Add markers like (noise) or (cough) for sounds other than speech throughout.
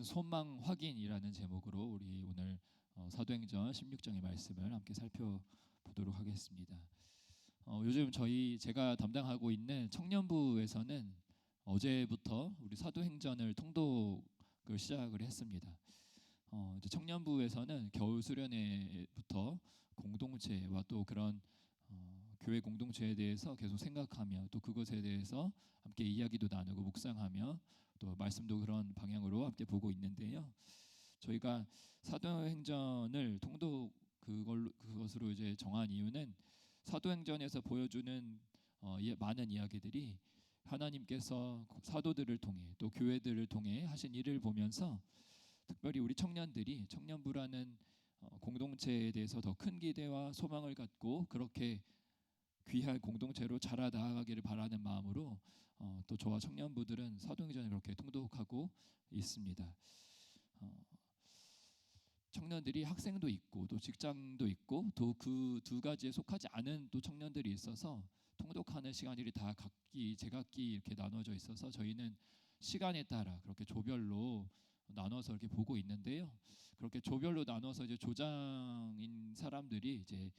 작은 소망 확인이라는 제목으로 우리 오늘 어, 사도행전 16장의 말씀을 함께 살펴보도록 하겠습니다. 어, 요즘 저희 제가 담당하고 있는 청년부에서는 어제부터 우리 사도행전을 통독을 시작을 했습니다. 어, 청년부에서는 겨울 수련회부터 공동체와 또 그런 어, 교회 공동체에 대해서 계속 생각하며 또 그것에 대해서 함께 이야기도 나누고 묵상하며 또 말씀도 그런 방향으로 함께 보고 있는데요. 저희가 사도행전을 통독 그걸로 그것으로 이제 정한 이유는 사도행전에서 보여주는 어, 많은 이야기들이 하나님께서 사도들을 통해 또 교회들을 통해 하신 일을 보면서 특별히 우리 청년들이 청년부라는 어, 공동체에 대해서 더 큰 기대와 소망을 갖고 그렇게 귀할 공동체로 자라 나아가기를 바라는 마음으로 어, 또 저와 청년부들은 사도행전을 그렇게 통독하고 있습니다. 어, 청년들이 학생도 있고 또 직장도 있고 또 그 두 가지에 속하지 않은 또 청년들이 있어서 통독하는 시간들이 다 각기 제각기 이렇게 나눠져 있어서 저희는 시간에 따라 그렇게 조별로 나눠서 이렇게 보고 있는데요. 그렇게 조별로 나눠서 이제 조장인 사람들이 이제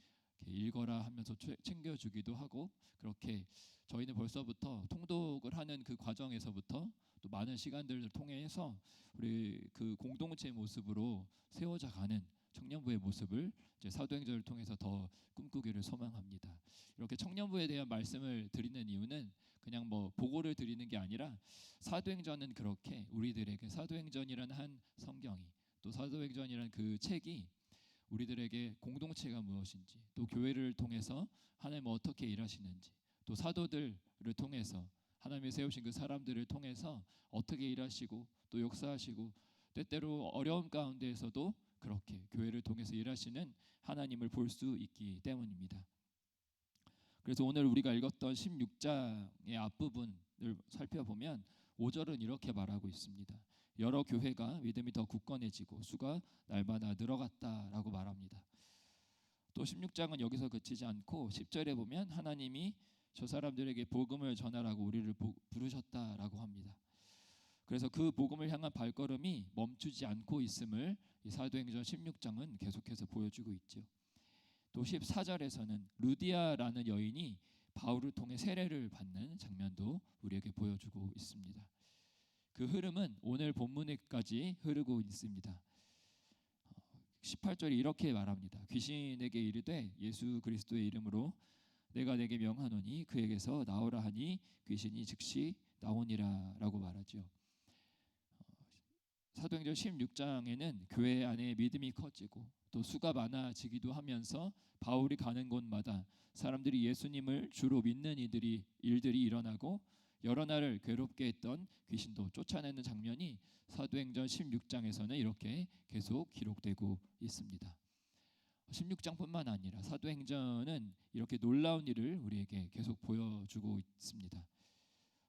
읽어라 하면서 챙겨주기도 하고 그렇게 저희는 벌써부터 통독을 하는 그 과정에서부터 또 많은 시간들을 통해서 우리 그 공동체의 모습으로 세워져 가는 청년부의 모습을 이제 사도행전을 통해서 더 꿈꾸기를 소망합니다. 이렇게 청년부에 대한 말씀을 드리는 이유는 그냥 뭐 보고를 드리는 게 아니라 사도행전은 그렇게 우리들에게 사도행전이라는 한 성경이 또 사도행전이라는 그 책이 우리들에게 공동체가 무엇인지 또 교회를 통해서 하나님 어떻게 일하시는지 또 사도들을 통해서 하나님이 세우신 그 사람들을 통해서 어떻게 일하시고 또 역사하시고 때때로 어려움 가운데에서도 그렇게 교회를 통해서 일하시는 하나님을 볼 수 있기 때문입니다. 그래서 오늘 우리가 읽었던 16장의 앞부분을 살펴보면 5절은 이렇게 말하고 있습니다. 여러 교회가 믿음이 더 굳건해지고 수가 날마다 늘어갔다라고 말합니다. 또 16장은 여기서 그치지 않고 10절에 보면 하나님이 저 사람들에게 복음을 전하라고 우리를 부르셨다라고 합니다. 그래서 그 복음을 향한 발걸음이 멈추지 않고 있음을 사도행전 16장은 계속해서 보여주고 있죠. 또 14절에서는 루디아라는 여인이 바울을 통해 세례를 받는 장면도 우리에게 보여주고 있습니다. 그 흐름은 오늘 본문에까지 흐르고 있습니다. 18절이 이렇게 말합니다. 귀신에게 이르되 예수 그리스도의 이름으로 내가 내게 명하노니 그에게서 나오라 하니 귀신이 즉시 나오니라라고 말하죠. 사도행전 16장에는 교회 안에 믿음이 커지고 또 수가 많아지기도 하면서 바울이 가는 곳마다 사람들이 예수님을 주로 믿는 이들이 일들이 일어나고 여러 날을 괴롭게 했던 귀신도 쫓아내는 장면이 사도행전 16장에서는 이렇게 계속 기록되고 있습니다. 16장뿐만 아니라 사도행전은 이렇게 놀라운 일을 우리에게 계속 보여주고 있습니다.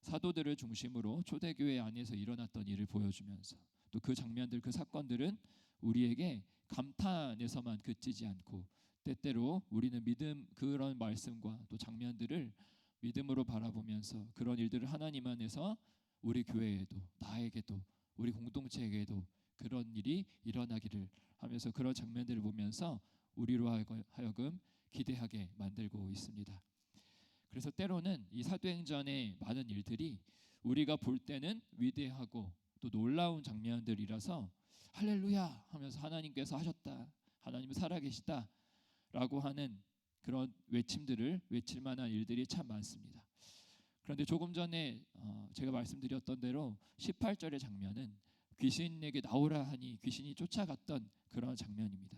사도들을 중심으로 초대교회 안에서 일어났던 일을 보여주면서 또 그 장면들 그 사건들은 우리에게 감탄에서만 그치지 않고 때때로 우리는 믿음 그런 말씀과 또 장면들을 믿음으로 바라보면서 그런 일들을 하나님 안에서 우리 교회에도 나에게도 우리 공동체에게도 그런 일이 일어나기를 하면서 그런 장면들을 보면서 우리로 하여금 기대하게 만들고 있습니다. 그래서 때로는 이 사도행전의 많은 일들이 우리가 볼 때는 위대하고 또 놀라운 장면들이라서 할렐루야 하면서 하나님께서 하셨다. 하나님은 살아계시다. 라고 하는 그런 외침들을 외칠 만한 일들이 참 많습니다. 그런데 조금 전에 어, 제가 말씀드렸던 대로 18절의 장면은 귀신에게 나오라 하니 귀신이 쫓아갔던 그런 장면입니다.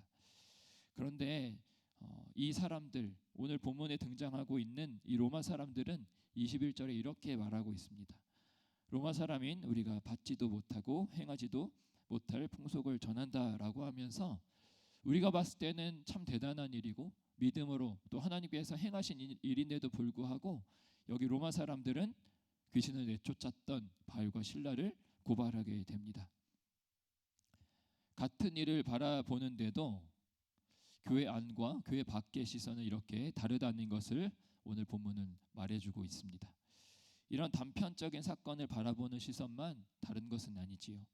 그런데 어, 이 사람들 오늘 본문에 등장하고 있는 이 로마 사람들은 21절에 이렇게 말하고 있습니다. 로마 사람인 우리가 받지도 못하고 행하지도 못할 풍속을 전한다라고 하면서 우리가 봤을 때는 참 대단한 일이고 믿음으로 또 하나님께서 행하신 일인데도 불구하고 여기 로마 사람들은 귀신을 내쫓았던 바울과 신라를 고발하게 됩니다. 같은 일을 바라보는데도 교회 안과 교회 밖의 시선은 이렇게 다르다는 것을 오늘 본문은 말해주고 있습니다. 이런 단편적인 사건을 바라보는 시선만 다른 것은 아니지요.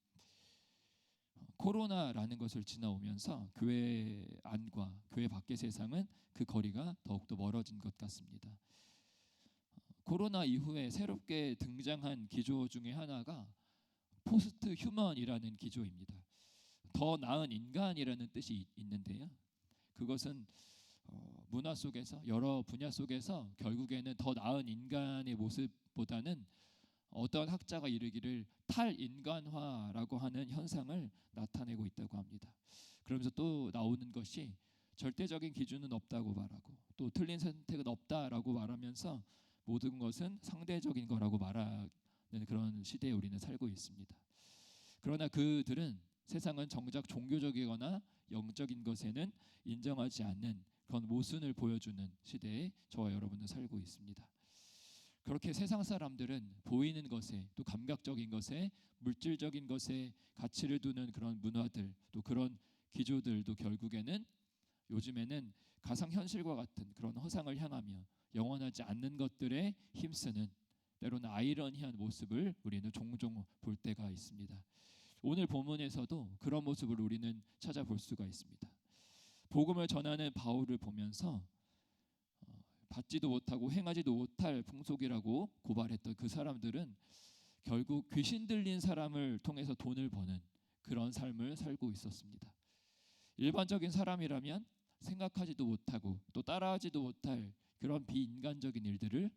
코로나라는 것을 지나오면서 교회 안과 교회 밖의 세상은 그 거리가 더욱더 멀어진 것 같습니다. 코로나 이후에 새롭게 등장한 기조 중에 하나가 포스트 휴먼이라는 기조입니다. 더 나은 인간이라는 뜻이 있- 있는데요. 그것은 어, 문화 속에서 여러 분야 속에서 결국에는 더 나은 인간의 모습보다는 어떤 학자가 이르기를 탈인간화라고 하는 현상을 나타내고 있다고 합니다. 그러면서 또 나오는 것이 절대적인 기준은 없다고 말하고 또 틀린 선택은 없다라고 말하면서 모든 것은 상대적인 거라고 말하는 그런 시대에 우리는 살고 있습니다. 그러나 그들은 세상은 정작 종교적이거나 영적인 것에는 인정하지 않는 그런 모순을 보여주는 시대에 저와 여러분은 살고 있습니다. 그렇게 세상 사람들은 보이는 것에 또 감각적인 것에 물질적인 것에 가치를 두는 그런 문화들 또 그런 기조들도 결국에는 요즘에는 가상 현실과 같은 그런 허상을 향하며 영원하지 않는 것들에 힘쓰는 때로는 아이러니한 모습을 우리는 종종 볼 때가 있습니다. 오늘 본문에서도 그런 모습을 우리는 찾아볼 수가 있습니다. 복음을 전하는 바울을 보면서 어, 받지도 못하고 행하지도 못할 풍속이라고 고발했던 그 사람들은 결국 귀신 들린 사람을 통해서 돈을 버는 그런 삶을 살고 있었습니다. 일반적인 사람이라면 생각하지도 못하고 또 따라하지도 못할 그런 비인간적인 일들을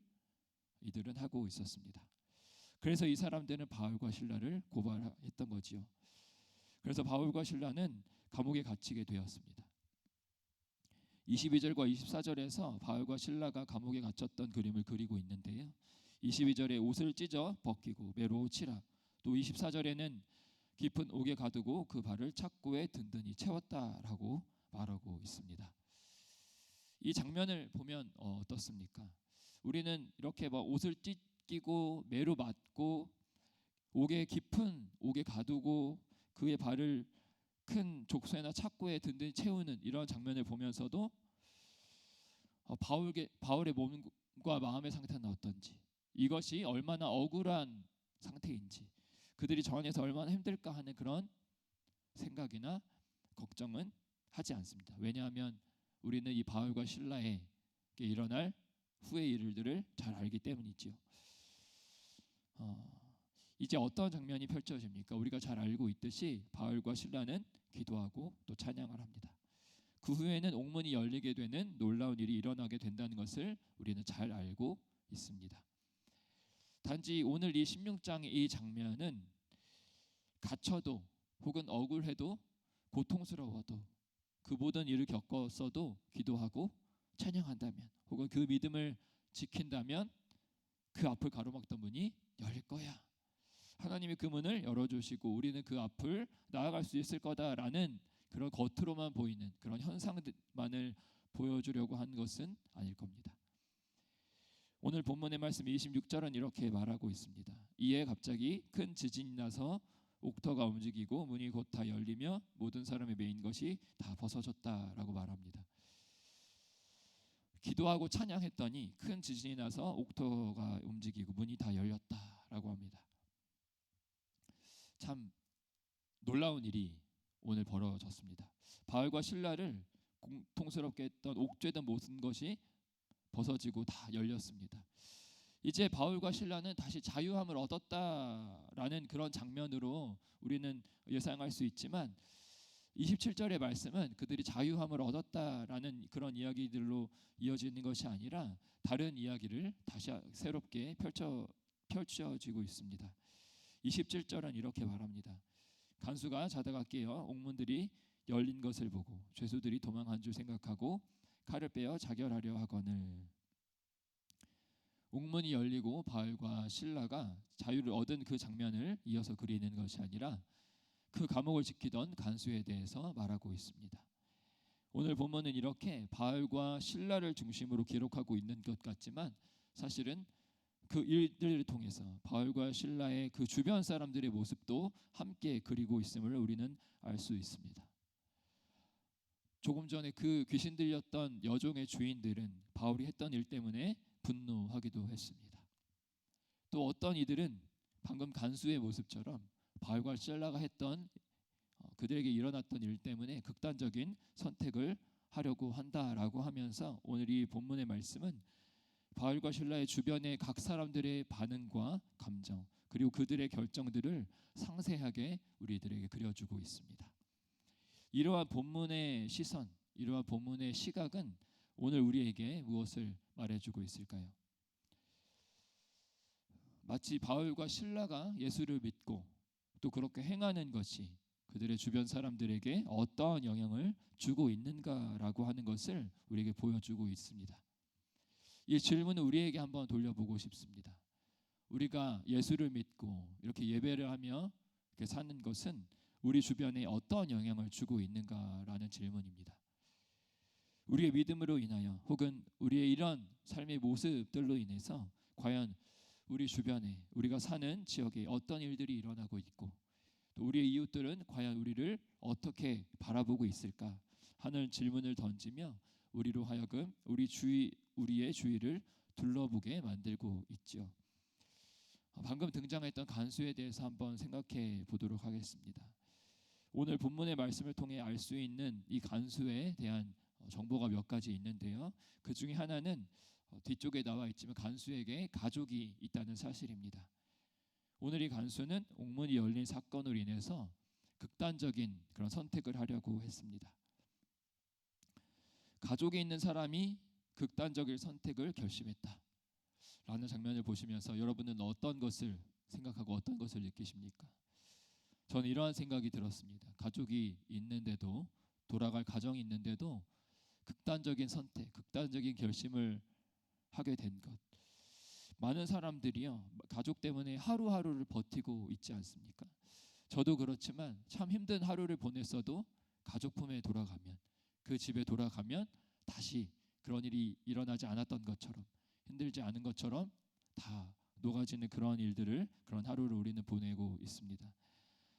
이들은 하고 있었습니다. 그래서 이 사람들은 바울과 신라를 고발했던 거지요. 그래서 바울과 신라는 감옥에 갇히게 되었습니다. 22절과 24절에서 바울과 신라가 감옥에 갇혔던 그림을 그리고 있는데요. 22절에 옷을 찢어 벗기고 매로 치라. 또 24절에는 깊은 옥에 가두고 그 발을 착고에 든든히 채웠다라고 말하고 있습니다. 이 장면을 보면 어, 어떻습니까? 우리는 이렇게 막 옷을 찢기고 매로 맞고 옥에 깊은 옥에 가두고 그의 발을 큰 족쇄나 착고에 든든히 채우는 이런 장면을 보면서도 어, 바울의 몸과 마음의 상태는 어떤지 이것이 얼마나 억울한 상태인지 그들이 저 안에서 얼마나 힘들까 하는 그런 생각이나 걱정은 하지 않습니다. 왜냐하면 우리는 이 바울과 신라에게 일어날 후의 일들을 잘 알기 때문이지요. 어, 이제 어떤 장면이 펼쳐집니까? 우리가 잘 알고 있듯이 바울과 신라는 기도하고 또 찬양을 합니다. 그 후에는 옥문이 열리게 되는 놀라운 일이 일어나게 된다는 것을 우리는 잘 알고 있습니다. 단지 오늘 이 16장의 이 장면은 갇혀도 혹은 억울해도 고통스러워도 그 모든 일을 겪었어도 기도하고 찬양한다면 혹은 그 믿음을 지킨다면 그 앞을 가로막던 문이 열릴 거야. 하나님이 그 문을 열어주시고 우리는 그 앞을 나아갈 수 있을 거다라는 그런 겉으로만 보이는 그런 현상만을 보여주려고 한 것은 아닐 겁니다. 오늘 본문의 말씀 26절은 이렇게 말하고 있습니다. 이에 갑자기 큰 지진이 나서 옥터가 움직이고 문이 곧 다 열리며 모든 사람이 메인 것이 다 벗어졌다라고 말합니다. 기도하고 찬양했더니 큰 지진이 나서 옥터가 움직이고 문이 다 열렸다라고 합니다. 참 놀라운 일이 오늘 벌어졌습니다. 바울과 신라를 공통스럽게 했던 옥죄던 모든 것이 벗어지고 다 열렸습니다. 이제 바울과 신라는 다시 자유함을 얻었다라는 그런 장면으로 우리는 예상할 수 있지만 27절의 말씀은 그들이 자유함을 얻었다라는 그런 이야기들로 이어지는 것이 아니라 다른 이야기를 다시 새롭게 펼쳐 펼쳐지고 있습니다. 27절은 이렇게 말합니다. 간수가 자다가 깨어 옥문들이 열린 것을 보고 죄수들이 도망한 줄 생각하고 칼을 빼어 자결하려 하거늘 옥문이 열리고 바울과 신라가 자유를 얻은 그 장면을 이어서 그리는 것이 아니라 그 감옥을 지키던 간수에 대해서 말하고 있습니다. 오늘 본문은 이렇게 바울과 신라를 중심으로 기록하고 있는 것 같지만 사실은 그 일들을 통해서 바울과 신라의 그 주변 사람들의 모습도 함께 그리고 있음을 우리는 알 수 있습니다. 조금 전에 그 귀신 들렸던 여종의 주인들은 바울이 했던 일 때문에 분노하기도 했습니다. 또 어떤 이들은 방금 간수의 모습처럼 바울과 신라가 했던 어, 그들에게 일어났던 일 때문에 극단적인 선택을 하려고 한다라고 하면서 오늘 이 본문의 말씀은 바울과 신라의 주변의 각 사람들의 반응과 감정 그리고 그들의 결정들을 상세하게 우리들에게 그려주고 있습니다. 이러한 본문의 시선, 이러한 본문의 시각은 오늘 우리에게 무엇을 말해주고 있을까요? 마치 바울과 신라가 예수를 믿고 또 그렇게 행하는 것이 그들의 주변 사람들에게 어떠한 영향을 주고 있는가라고 하는 것을 우리에게 보여주고 있습니다. 이 질문을 우리에게 한번 돌려보고 싶습니다. 우리가 예수를 믿고 이렇게 예배를 하며 이렇게 사는 것은 우리 주변에 어떤 영향을 주고 있는가라는 질문입니다. 우리의 믿음으로 인하여 혹은 우리의 이런 삶의 모습들로 인해서 과연 우리 주변에 우리가 사는 지역에 어떤 일들이 일어나고 있고 또 우리의 이웃들은 과연 우리를 어떻게 바라보고 있을까 하는 질문을 던지며 우리로 하여금 우리 주위 우리의 주위를 둘러보게 만들고 있죠. 방금 등장했던 간수에 대해서 한번 생각해 보도록 하겠습니다. 오늘 본문의 말씀을 통해 알 수 있는 이 간수에 대한 정보가 몇 가지 있는데요. 그 중에 하나는 어, 뒤쪽에 나와 있지만 간수에게 가족이 있다는 사실입니다. 오늘 이 간수는 옥문이 열린 사건으로 인해서 극단적인 그런 선택을 하려고 했습니다. 가족이 있는 사람이 극단적인 선택을 결심했다. 라는 장면을 보시면서 여러분은 어떤 것을 생각하고 어떤 것을 느끼십니까? 저는 이러한 생각이 들었습니다. 가족이 있는데도 돌아갈 가정이 있는데도 극단적인 선택, 극단적인 결심을 하게 된 것. 많은 사람들이요 가족 때문에 하루하루를 버티고 있지 않습니까? 저도 그렇지만 참 힘든 하루를 보냈어도 가족 품에 돌아가면 그 집에 돌아가면 다시 그런 일이 일어나지 않았던 것처럼 힘들지 않은 것처럼 다 녹아지는 그런 일들을 그런 하루를 우리는 보내고 있습니다.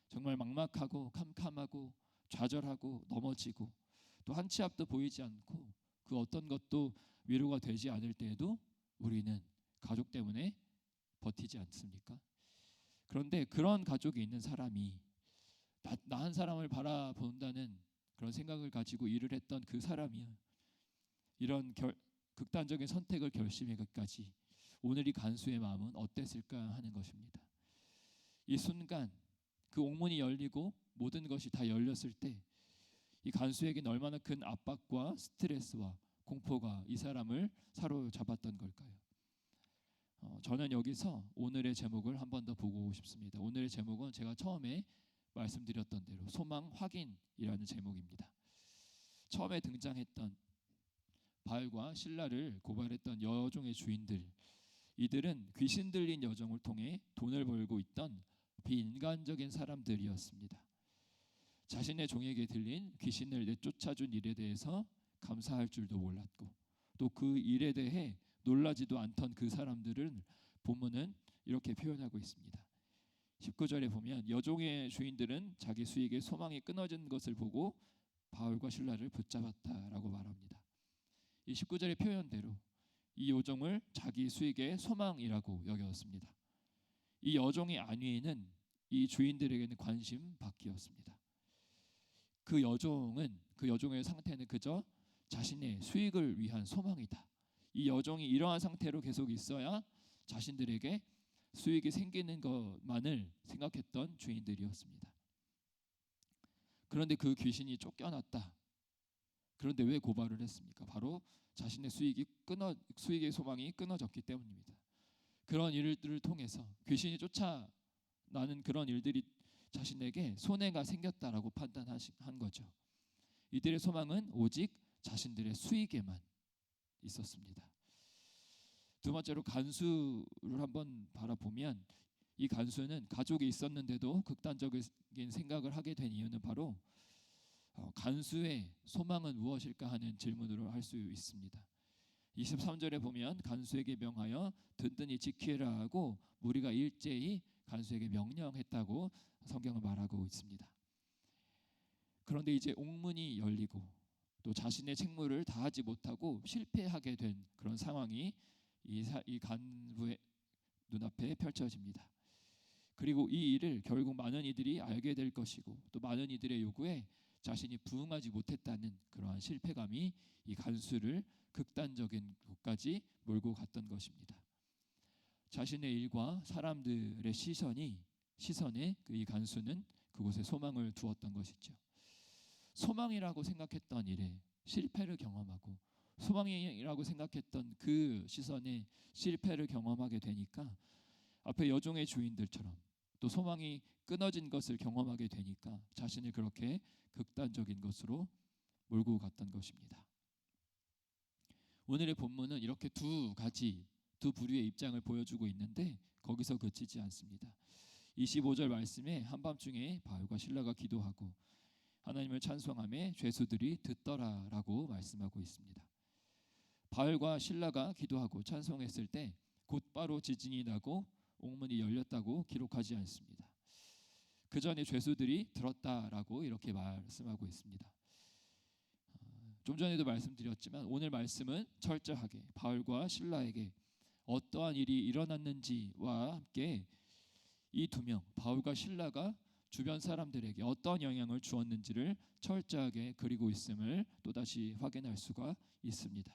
정말 막막하고 캄캄하고 좌절하고 넘어지고 또 한 치 앞도 보이지 않고 그 어떤 것도 위로가 되지 않을 때에도 우리는 가족 때문에 버티지 않습니까? 그런데 그런 가족이 있는 사람이 나 한 사람을 바라본다는 그런 생각을 가지고 일을 했던 그 사람이요. 이런 결, 극단적인 선택을 결심하기까지 오늘 이 간수의 마음은 어땠을까 하는 것입니다. 이 순간 그 옥문이 열리고 모든 것이 다 열렸을 때 이 간수에게는 얼마나 큰 압박과 스트레스와 공포가 이 사람을 사로잡았던 걸까요? 어, 저는 여기서 오늘의 제목을 한 번 더 보고 싶습니다. 오늘의 제목은 제가 처음에 말씀드렸던 대로 소망 확인이라는 제목입니다. 처음에 등장했던 바알과 신라를 고발했던 여종의 주인들 이들은 귀신 들린 여정을 통해 돈을 벌고 있던 비인간적인 사람들이었습니다. 자신의 종에게 들린 귀신을 내쫓아준 일에 대해서 감사할 줄도 몰랐고 또 그 일에 대해 놀라지도 않던 그 사람들은 본문은 이렇게 표현하고 있습니다. 19절에 보면 여종의 주인들은 자기 수익의 소망이 끊어진 것을 보고 바울과 신라를 붙잡았다라고 말합니다. 이 19절의 표현대로 이 여종을 자기 수익의 소망이라고 여겼습니다. 이 여종의 안위는 이 주인들에게는 관심 밖이었습니다. 그 여종은 그 여종의 상태는 그저 자신의 수익을 위한 소망이다. 이 여종이 이러한 상태로 계속 있어야 자신들에게 수익이 생기는 것만을 생각했던 주인들이었습니다. 그런데 그 귀신이 쫓겨났다. 그런데 왜 고발을 했습니까? 바로 자신의 수익이 끊어 수익의 소망이 끊어졌기 때문입니다. 그런 일들을 통해서 귀신이 쫓아나는 그런 일들이 자신에게 손해가 생겼다라고 판단한 거죠. 이들의 소망은 오직 자신들의 수익에만 있었습니다. 두 번째로 간수를 한번 바라보면 이 간수는 가족이 있었는데도 극단적인 생각을 하게 된 이유는 바로 어, 간수의 소망은 무엇일까 하는 질문으로 할 수 있습니다. 23절에 보면 간수에게 명하여 든든히 지키라 하고 무리가 일제히 간수에게 명령했다고 성경을 말하고 있습니다. 그런데 이제 옥문이 열리고 또 자신의 책무를 다하지 못하고 실패하게 된 그런 상황이 이, 이 간부의 눈앞에 펼쳐집니다. 그리고 이 일을 결국 많은 이들이 알게 될 것이고 또 많은 이들의 요구에 자신이 부응하지 못했다는 그러한 실패감이 이 간수를 극단적인 곳까지 몰고 갔던 것입니다. 자신의 일과 사람들의 시선이 시선에 그 이 간수는 그곳에 소망을 두었던 것이죠. 소망이라고 생각했던 일에 실패를 경험하고 소망이라고 생각했던 그 시선에 실패를 경험하게 되니까 앞에 여종의 주인들처럼 또 소망이 끊어진 것을 경험하게 되니까 자신을 그렇게 극단적인 것으로 몰고 갔던 것입니다. 오늘의 본문은 이렇게 두 가지 두 부류의 입장을 보여주고 있는데 거기서 그치지 않습니다. 25절 말씀에 한밤중에 바울과 신라가 기도하고 하나님을 찬송함에 죄수들이 듣더라라고 말씀하고 있습니다. 바울과 신라가 기도하고 찬송했을 때 곧바로 지진이 나고 옥문이 열렸다고 기록하지 않습니다. 그 전에 죄수들이 들었다라고 이렇게 말씀하고 있습니다. 어, 좀 전에도 말씀드렸지만 오늘 말씀은 철저하게 바울과 신라에게 어떠한 일이 일어났는지와 함께 이 두 명 바울과 신라가 주변 사람들에게 어떤 영향을 주었는지를 철저하게 그리고 있음을 또다시 확인할 수가 있습니다.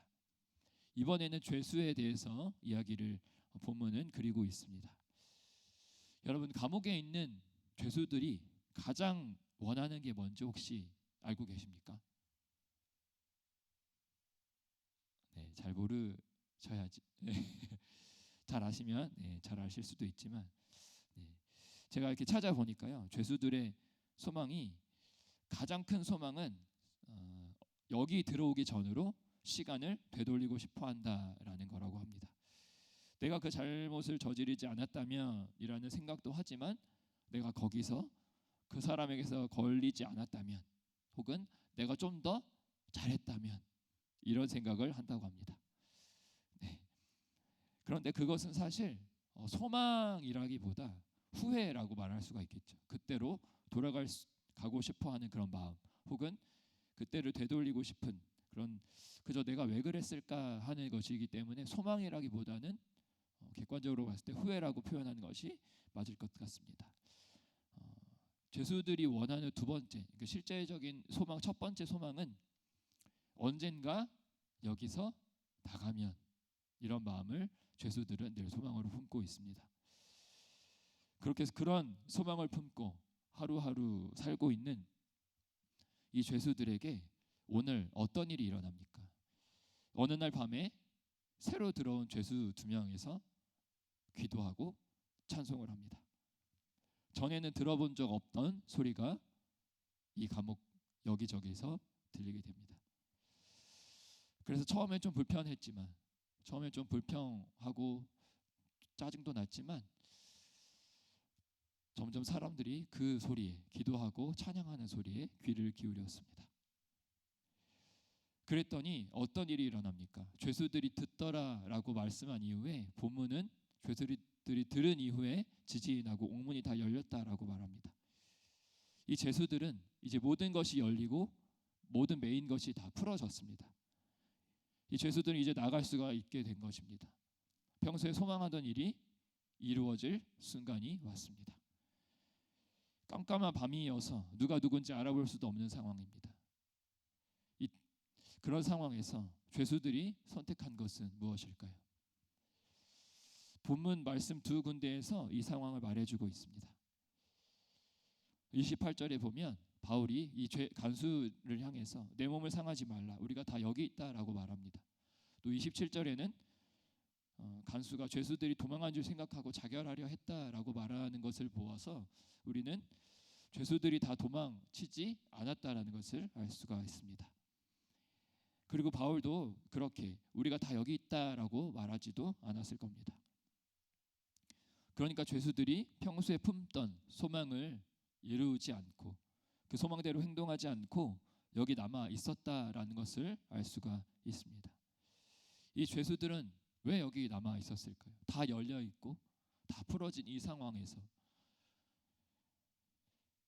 이번에는 죄수에 대해서 이야기를 본문은 그리고 있습니다. 여러분 감옥에 있는 죄수들이 가장 원하는 게 뭔지 혹시 알고 계십니까? 네, 잘 모르셔야지. 네. (laughs) 잘 아시면 네, 잘 아실 수도 있지만 네. 제가 이렇게 찾아보니까요 죄수들의 소망이 가장 큰 소망은 어, 여기 들어오기 전으로 시간을 되돌리고 싶어 한다라는 거라고 합니다. 내가 그 잘못을 저지르지 않았다면이라는 생각도 하지만 내가 거기서 그 사람에게서 걸리지 않았다면 혹은 내가 좀 더 잘했다면 이런 생각을 한다고 합니다. 네. 그런데 그것은 사실 어, 소망이라기보다 후회라고 말할 수가 있겠죠. 그때로 돌아갈 수, 가고 싶어하는 그런 마음, 혹은 그때를 되돌리고 싶은 그런 그저 내가 왜 그랬을까 하는 것이기 때문에 소망이라기보다는 어, 객관적으로 봤을 때 후회라고 표현하는 것이 맞을 것 같습니다. 어, 죄수들이 원하는 두 번째, 그러니까 실제적인 소망 첫 번째 소망은 언젠가 여기서 나가면 이런 마음을 죄수들은 늘 소망으로 품고 있습니다. 그렇게 해서 그런 소망을 품고 하루하루 살고 있는 이 죄수들에게 오늘 어떤 일이 일어납니까? 어느 날 밤에 새로 들어온 죄수 두 명에서 기도하고 찬송을 합니다. 전에는 들어본 적 없던 소리가 이 감옥 여기저기서 들리게 됩니다. 그래서 처음에 좀 불편했지만 처음에 좀 불평하고 짜증도 났지만 점점 사람들이 그 소리에 기도하고 찬양하는 소리에 귀를 기울였습니다. 그랬더니 어떤 일이 일어납니까? 죄수들이 듣더라라고 말씀한 이후에 본문은 죄수들이 들은 이후에 지진이 나고 옥문이 다 열렸다라고 말합니다. 이 죄수들은 이제 모든 것이 열리고 모든 메인 것이 다 풀어졌습니다. 이 죄수들은 이제 나갈 수가 있게 된 것입니다. 평소에 소망하던 일이 이루어질 순간이 왔습니다. 깜깜한 밤이어서 누가 누군지 알아볼 수도 없는 상황입니다. 이, 그런 상황에서 죄수들이 선택한 것은 무엇일까요? 본문 말씀 두 군데에서 이 상황을 말해주고 있습니다. 28절에 보면 바울이 이 죄, 간수를 향해서 내 몸을 상하지 말라. 우리가 다 여기 있다라고 말합니다. 또 27절에는 어, 간수가 죄수들이 도망한 줄 생각하고 자결하려 했다라고 말하는 것을 보아서 우리는 죄수들이 다 도망치지 않았다라는 것을 알 수가 있습니다. 그리고 바울도 그렇게 우리가 다 여기 있다라고 말하지도 않았을 겁니다. 그러니까 죄수들이 평소에 품던 소망을 이루지 않고 그 소망대로 행동하지 않고 여기 남아 있었다라는 것을 알 수가 있습니다. 이 죄수들은 왜 여기 남아 있었을까요? 다 열려 있고 다 풀어진 이 상황에서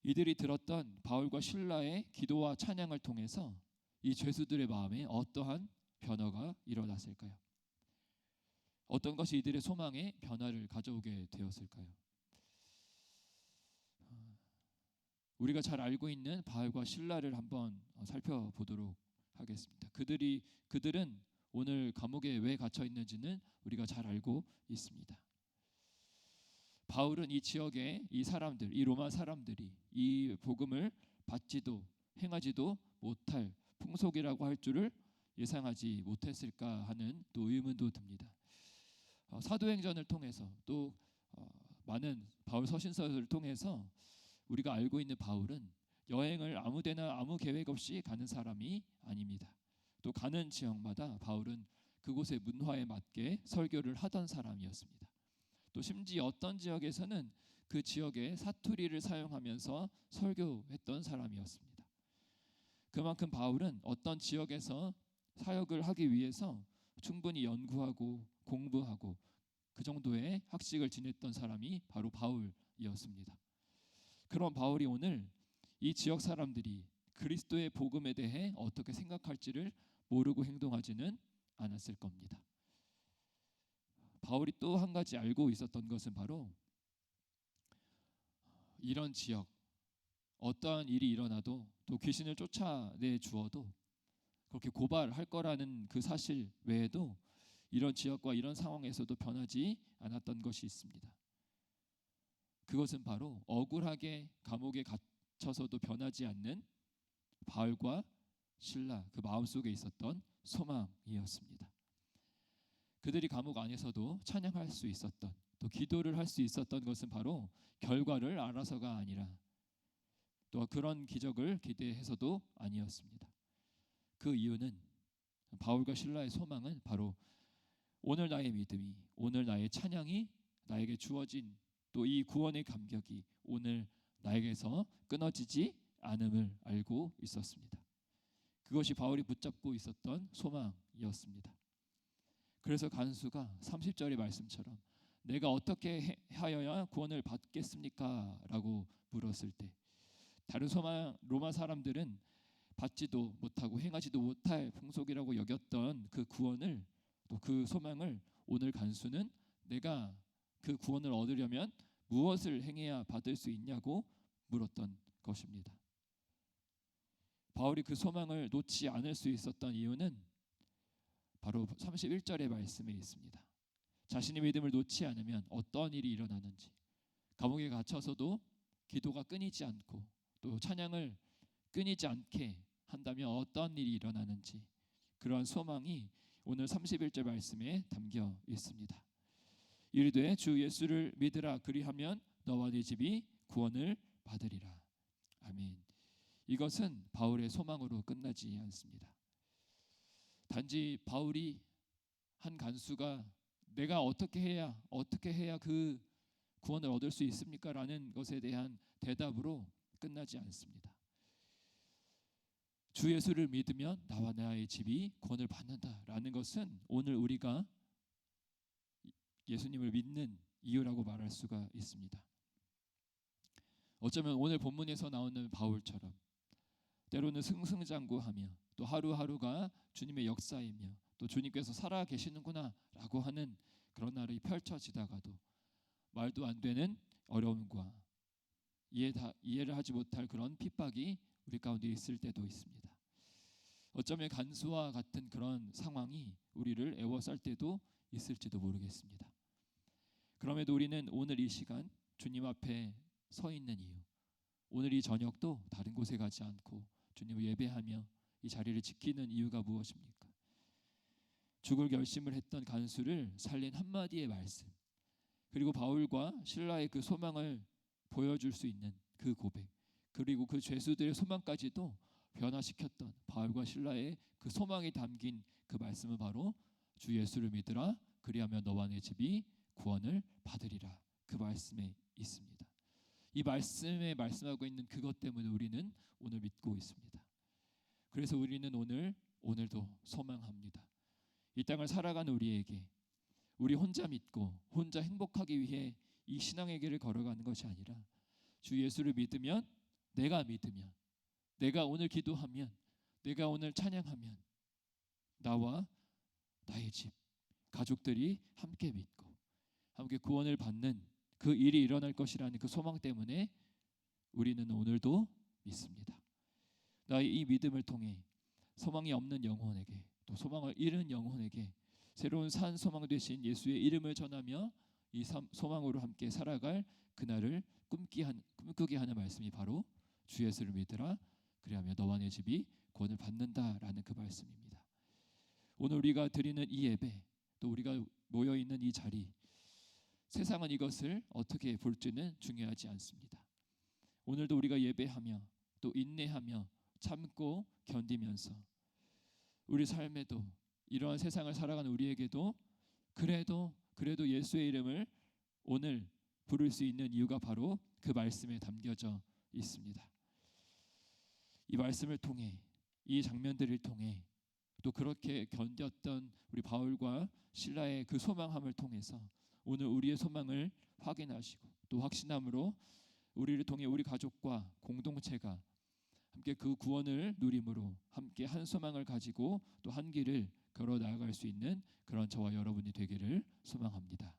이들이 들었던 바울과 신라의 기도와 찬양을 통해서 이 죄수들의 마음에 어떠한 변화가 일어났을까요? 어떤 것이 이들의 소망에 변화를 가져오게 되었을까요? 우리가 잘 알고 있는 바알과 신라를 한번 어, 살펴보도록 하겠습니다. 그들이 그들은 오늘 감옥에 왜 갇혀 있는지는 우리가 잘 알고 있습니다. 바울은 이 지역의 이 사람들, 이 로마 사람들이 이 복음을 받지도 행하지도 못할 풍속이라고 할 줄을 예상하지 못했을까 하는 또 의문도 듭니다. 어, 사도행전을 통해서 또 어, 많은 바울 서신서를 통해서 우리가 알고 있는 바울은 여행을 아무데나 아무 계획 없이 가는 사람이 아닙니다. 또 가는 지역마다 바울은 그곳의 문화에 맞게 설교를 하던 사람이었습니다. 또 심지어 어떤 지역에서는 그 지역의 사투리를 사용하면서 설교했던 사람이었습니다. 그만큼 바울은 어떤 지역에서 사역을 하기 위해서 충분히 연구하고 공부하고 그 정도의 학식을 지냈던 사람이 바로 바울이었습니다. 그런 바울이 오늘 이 지역 사람들이 그리스도의 복음에 대해 어떻게 생각할지를 모르고 행동하지는 않았을 겁니다. 바울이 또 한 가지 알고 있었던 것은 바로 이런 지역 어떠한 일이 일어나도 또 귀신을 쫓아내 주어도 그렇게 고발할 거라는 그 사실 외에도 이런 지역과 이런 상황에서도 변하지 않았던 것이 있습니다. 그것은 바로 억울하게 감옥에 갇혀서도 변하지 않는 바울과 신라 그 마음속에 있었던 소망이었습니다. 그들이 감옥 안에서도 찬양할 수 있었던 또 기도를 할 수 있었던 것은 바로 결과를 알아서가 아니라 또 그런 기적을 기대해서도 아니었습니다. 그 이유는 바울과 신라의 소망은 바로 오늘 나의 믿음이 오늘 나의 찬양이 나에게 주어진 또 이 구원의 감격이 오늘 나에게서 끊어지지 않음을 알고 있었습니다. 그것이 바울이 붙잡고 있었던 소망이었습니다. 그래서 간수가 30절의 말씀처럼 내가 어떻게 하여야 구원을 받겠습니까? 라고 물었을 때 다른 소마, 로마 사람들은 받지도 못하고 행하지도 못할 풍속이라고 여겼던 그 구원을 또 그 소망을 오늘 간수는 내가 그 구원을 얻으려면 무엇을 행해야 받을 수 있냐고 물었던 것입니다. 바울이 그 소망을 놓지 않을 수 있었던 이유는 바로 31절의 말씀에 있습니다. 자신의 믿음을 놓지 않으면 어떤 일이 일어나는지 감옥에 갇혀서도 기도가 끊이지 않고 또 찬양을 끊이지 않게 한다면 어떤 일이 일어나는지 그러한 소망이 오늘 31절 말씀에 담겨 있습니다. 이르되 주 예수를 믿으라 그리하면 너와 네 집이 구원을 받으리라. 아멘. 이것은 바울의 소망으로 끝나지 않습니다. 단지 바울이 한 간수가 내가 어떻게 해야 어떻게 해야 그 구원을 얻을 수 있습니까라는 것에 대한 대답으로 끝나지 않습니다. 주 예수를 믿으면 나와 나의 집이 구원을 받는다라는 것은 오늘 우리가 예수님을 믿는 이유라고 말할 수가 있습니다. 어쩌면 오늘 본문에서 나오는 바울처럼 때로는 승승장구하며 또 하루하루가 주님의 역사이며 또 주님께서 살아 계시는구나라고 하는 그런 날이 펼쳐지다가도 말도 안 되는 어려움과 이해 다, 이해를 하지 못할 그런 핍박이 우리 가운데 있을 때도 있습니다. 어쩌면 간수와 같은 그런 상황이 우리를 애워쌀 때도 있을지도 모르겠습니다. 그럼에도 우리는 오늘 이 시간 주님 앞에 서 있는 이유, 오늘 이 저녁도 다른 곳에 가지 않고 주님을 예배하며 이 자리를 지키는 이유가 무엇입니까? 죽을 결심을 했던 간수를 살린 한마디의 말씀, 그리고 바울과 신라의 그 소망을 보여줄 수 있는 그 고백, 그리고 그 죄수들의 소망까지도 변화시켰던 바울과 신라의 그 소망이 담긴 그 말씀은 바로 주 예수를 믿으라 그리하면 너와 내 집이 구원을 받으리라 그 말씀에 있습니다. 이 말씀에 말씀하고 있는 그것 때문에 우리는 오늘 믿고 있습니다. 그래서 우리는 오늘 오늘도 소망합니다. 이 땅을 살아가는 우리에게 우리 혼자 믿고 혼자 행복하기 위해 이 신앙의 길을 걸어가는 것이 아니라 주 예수를 믿으면 내가 믿으면 내가 오늘 기도하면 내가 오늘 찬양하면 나와 나의 집 가족들이 함께 믿고 함께 구원을 받는 그 일이 일어날 것이라는 그 소망 때문에 우리는 오늘도 믿습니다. 나의 이 믿음을 통해 소망이 없는 영혼에게 또 소망을 잃은 영혼에게 새로운 산 소망 되신 예수의 이름을 전하며 이 삶- 소망으로 함께 살아갈 그날을 꿈꾸게 하는 말씀이 바로 주 예수를 믿으라 그리하며 너와 내 집이 구원을 받는다라는 그 말씀입니다. 오늘 우리가 드리는 이 예배 또 우리가 모여 있는 이 자리 세상은 이것을 어떻게 볼지는 중요하지 않습니다. 오늘도 우리가 예배하며 또 인내하며 참고 견디면서 우리 삶에도 이러한 세상을 살아가는 우리에게도 그래도 그래도 예수의 이름을 오늘 부를 수 있는 이유가 바로 그 말씀에 담겨져 있습니다. 이 말씀을 통해 이 장면들을 통해 또 그렇게 견뎠던 우리 바울과 신라의 그 소망함을 통해서 오늘 우리의 소망을 확인하시고 또 확신함으로 우리를 통해 우리 가족과 공동체가 함께 그 구원을 누림으로 함께 한 소망을 가지고 또 한 길을 걸어 나아갈 수 있는 그런 저와 여러분이 되기를 소망합니다.